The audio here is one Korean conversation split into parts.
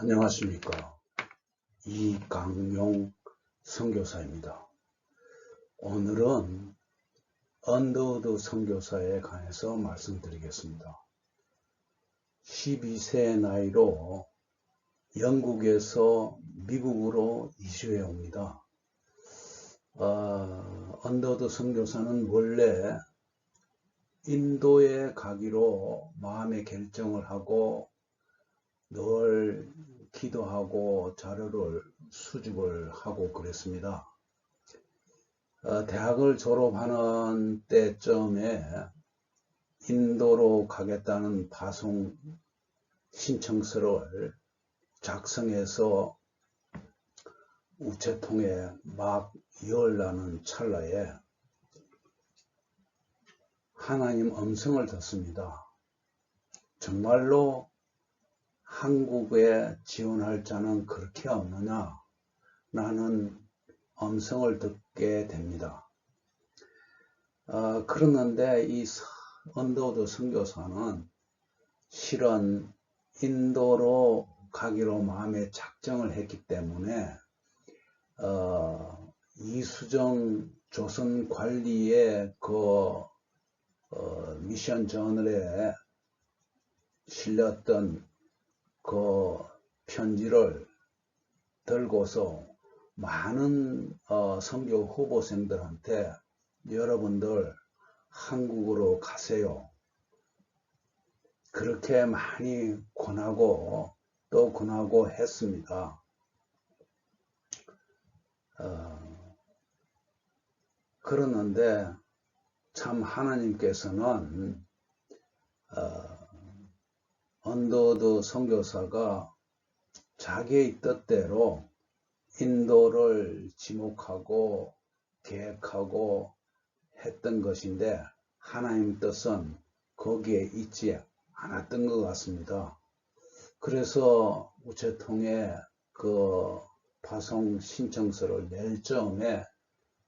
안녕하십니까 이강용 선교사입니다. 오늘은 언더우드 선교사에 관해서 말씀드리겠습니다. 12세 나이로 영국에서 미국으로 이주해 옵니다. 어, 언더우드 선교사는 원래 인도에 가기로 마음의 결정을 하고 늘 기도하고 자료를 수집을 하고 그랬습니다. 어, 대학을 졸업하는 때쯤에 인도로 가겠다는 파송 신청서를 작성해서 우체통에 막 열라는 찰나에 하나님 음성을 듣습니다. 정말로 한국에 지원할 자는 그렇게 없느냐? 라는 음성을 듣게 됩니다. 어, 그러는데 이 언더우드 선교사는 실은 인도로 가기로 마음에 작정을 했기 때문에 어, 이수정 조선 관리의 그 어, 미션 저널에 실렸던 그 편지를 들고서 많은 어, 선교 후보생들한테 여러분들 한국으로 가세요. 그렇게 많이 권하고 또 권하고 했습니다. 어, 그러는데 참 하나님께서는 어, 언더드 선교사가 자기의 뜻대로 인도를 지목하고 계획하고 했던 것인데 하나님 뜻은 거기에 있지 않았던 것 같습니다. 그래서 우체통에 그 파송 신청서를 낼 점에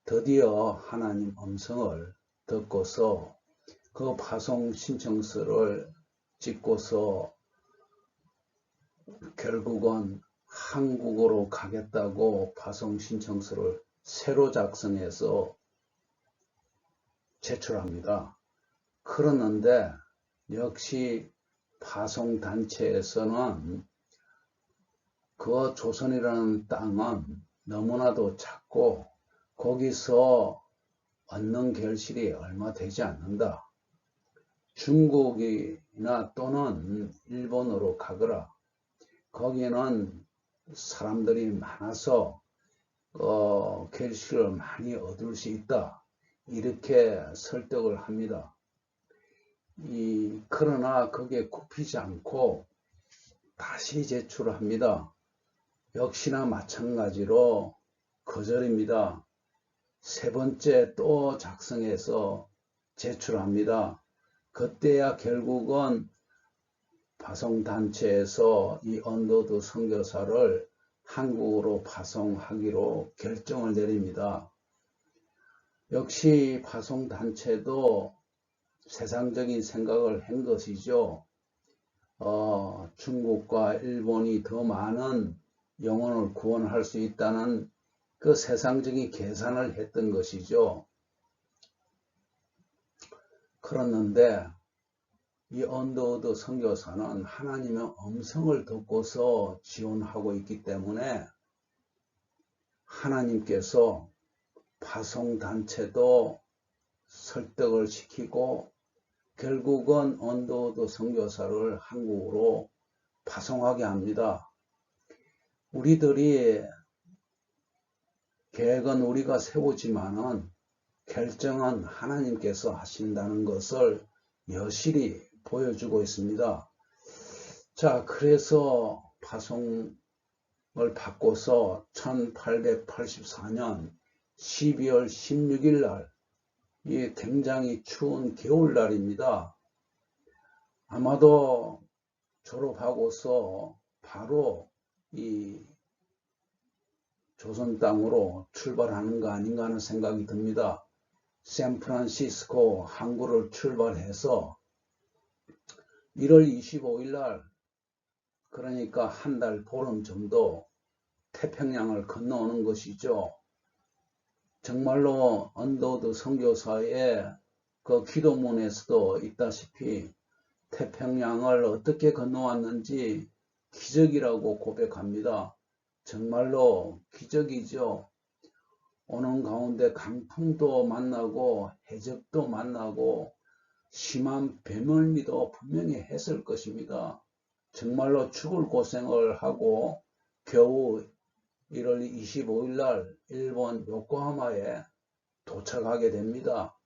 드디어 하나님 음성을 듣고서 그 파송 신청서를 찍고서 결국은 한국으로 가겠다고 파송 신청서를 새로 작성해서 제출합니다. 그러는데 역시 파송 단체에서는 그 조선이라는 땅은 너무나도 작고 거기서 얻는 결실이 얼마 되지 않는다. 중국이나 또는 일본으로 가거라. 거기는 사람들이 많아서 어, 결실을 많이 얻을 수 있다. 이렇게 설득을 합니다. 이, 그러나 그게 굽히지 않고 다시 제출합니다. 역시나 마찬가지로 거절입니다. 세 번째 또 작성해서 제출합니다. 그때야 결국은 파송단체에서 이 언더드 선교사를 한국으로 파송하기로 결정을 내립니다. 역시 파송단체도 세상적인 생각을 한 것이죠. 어, 중국과 일본이 더 많은 영혼을 구원할 수 있다는 그 세상적인 계산을 했던 것이죠. 그렇는데 이 언더우드 선교사는 하나님의 음성을 듣고서 지원하고 있기 때문에 하나님께서 파송단체도 설득을 시키고 결국은 언더우드 선교사를 한국으로 파송하게 합니다. 우리들이 계획은 우리가 세우지만은 결정은 하나님께서 하신다는 것을 여실히 보여주고 있습니다. 자, 그래서 파송을 받고서 1884년 12월 16일 날, 이 굉장히 추운 겨울날입니다. 아마도 졸업하고서 바로 이 조선 땅으로 출발하는 거 아닌가 하는 생각이 듭니다. 샌프란시스코 항구를 출발해서 1월 25일 날 그러니까 한 달 보름 정도 태평양을 건너오는 것이죠. 정말로 언더우드 선교사의 그 기도문에서도 있다시피 태평양을 어떻게 건너왔는지 기적이라고 고백합니다. 정말로 기적이죠. 오는 가운데 강풍도 만나고 해적도 만나고 심한 배멀미도 분명히 했을 것입니다. 정말로 죽을 고생을 하고 겨우 1월 25일 날 일본 요코하마에 도착하게 됩니다.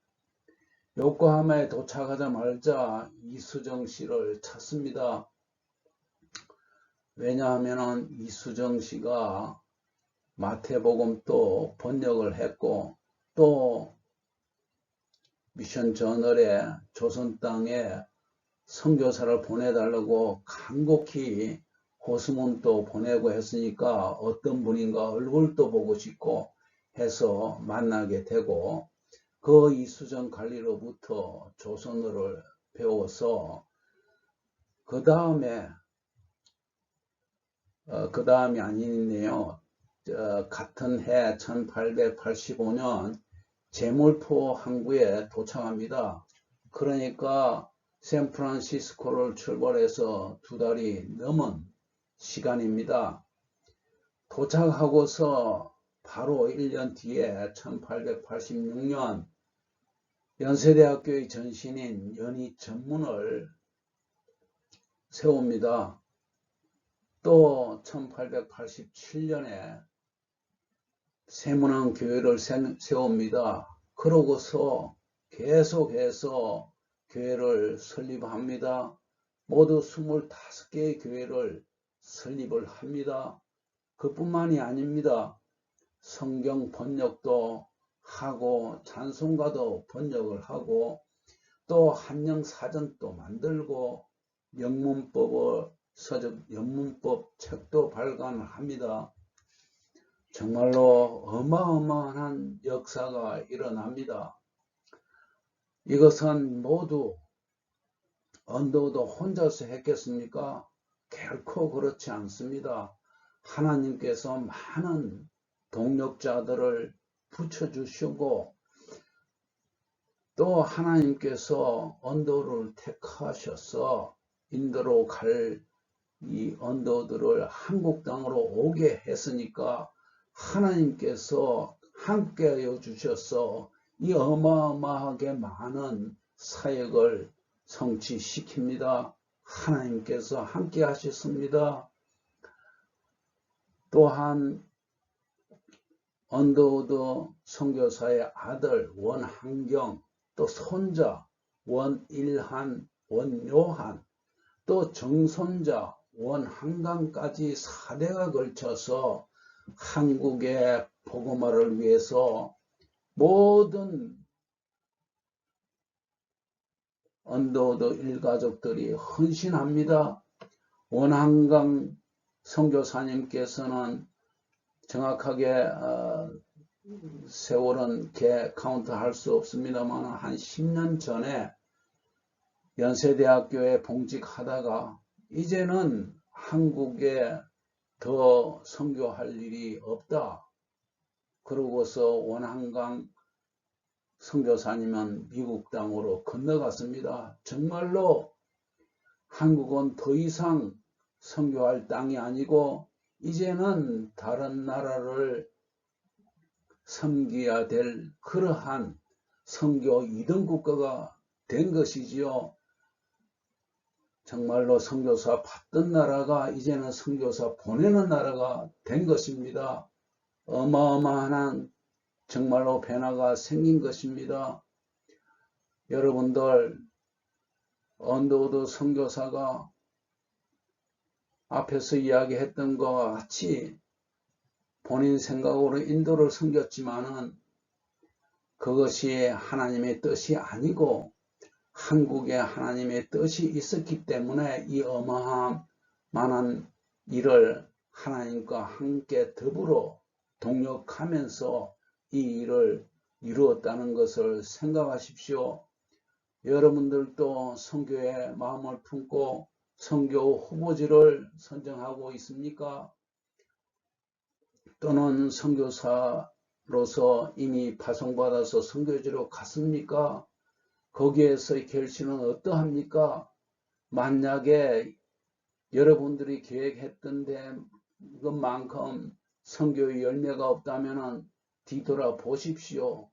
요코하마에 도착하자마자 이수정 씨를 찾습니다. 왜냐하면 이수정 씨가 마태복음 또 번역을 했고 또 미션 저널에 조선 땅에 선교사를 보내달라고 간곡히 호수문도 보내고 했으니까 어떤 분인가 얼굴도 보고 싶고 해서 만나게 되고 그 이수정 관리로부터 조선어를 배워서 그 다음에 어, 그 다음이 아니네요. 어, 같은 해 1885년 제몰포 항구에 도착합니다. 그러니까 샌프란시스코를 출발해서 두 달이 넘은 시간입니다. 도착하고서 바로 1년 뒤에 1886년 연세대학교의 전신인 연희 전문을 세웁니다. 또 1887년에 세문안 교회를 세웁니다. 그러고서 계속해서 교회를 설립합니다. 모두 25개의 교회를 설립을 합니다. 그뿐만이 아닙니다. 성경 번역도 하고 찬송가도 번역을 하고 또 한영 사전도 만들고 영문법을 서적 영문법 책도 발간합니다. 정말로 어마어마한 역사가 일어납니다. 이것은 모두 언더도 혼자서 했겠습니까? 결코 그렇지 않습니다. 하나님께서 많은 동력자들을 붙여주시고 또 하나님께서 언더를 택하셔서 인도로 갈 이 언더들을 한국 땅으로 오게 했으니까 하나님께서 함께하여 주셔서 이 어마어마하게 많은 사역을 성취시킵니다. 하나님께서 함께 하셨습니다. 또한 언더우드 선교사의 아들 원한경 또 손자 원일한 원요한 또 정손자 원한강까지 4대가 걸쳐서 한국의 복음화를 위해서 모든 언더우드 일가족들이 헌신합니다. 원한강 선교사님께서는 정확하게 어, 세월은 개 카운트 할 수 없습니다만 한 10년 전에 연세대학교에 봉직하다가 이제는 한국에 더 선교할 일이 없다. 그러고서 원한강 선교사님은 미국 땅으로 건너갔습니다. 정말로 한국은 더 이상 선교할 땅이 아니고 이제는 다른 나라를 섬기야 될 그러한 선교 2등 국가가 된 것이지요. 정말로 선교사 받던 나라가 이제는 선교사 보내는 나라가 된 것입니다. 어마어마한 정말로 변화가 생긴 것입니다. 여러분들 언더우드 선교사가 앞에서 이야기했던 것과 같이 본인 생각으로 인도를 섬겼지만은 그것이 하나님의 뜻이 아니고 한국에 하나님의 뜻이 있었기 때문에 이 어마어마한 일을 하나님과 함께 더불어 동력하면서 이 일을 이루었다는 것을 생각하십시오. 여러분들도 성교에 마음을 품고 선교 후보지를 선정하고 있습니까? 또는 선교사로서 이미 파송받아서 선교지로 갔습니까? 거기에서의 결실은 어떠합니까? 만약에 여러분들이 계획했던 데 것만큼 선교의 열매가 없다면 뒤돌아 보십시오.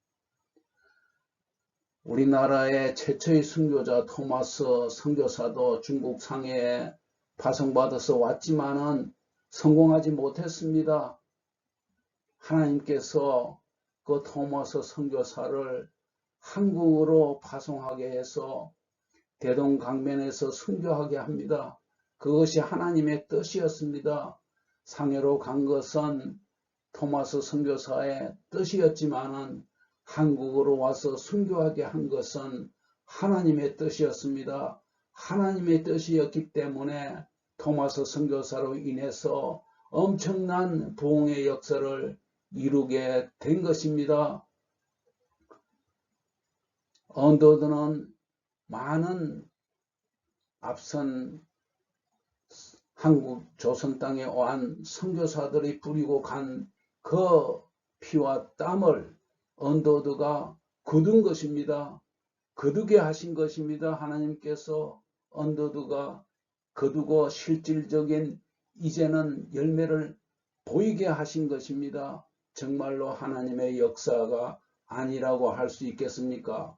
우리나라의 최초의 선교자 토마스 선교사도 중국 상해에 파송받아서 왔지만은 성공하지 못했습니다. 하나님께서 그 토마스 선교사를 한국으로 파송하게 해서 대동강변에서 선교하게 합니다. 그것이 하나님의 뜻이었습니다. 상해로 간 것은 토마스 선교사의 뜻이었지만은 한국으로 와서 순교하게 한 것은 하나님의 뜻이었습니다. 하나님의 뜻이었기 때문에 토마스 선교사로 인해서 엄청난 부흥의 역사를 이루게 된 것입니다. 언더드는 많은 앞선 한국 조선 땅에 오한 선교사들이 부리고 간 그 피와 땀을 언더드가 거둔 것입니다. 거두게 하신 것입니다. 하나님께서 언더드가 거두고 실질적인 이제는 열매를 보이게 하신 것입니다. 정말로 하나님의 역사가 아니라고 할 수 있겠습니까?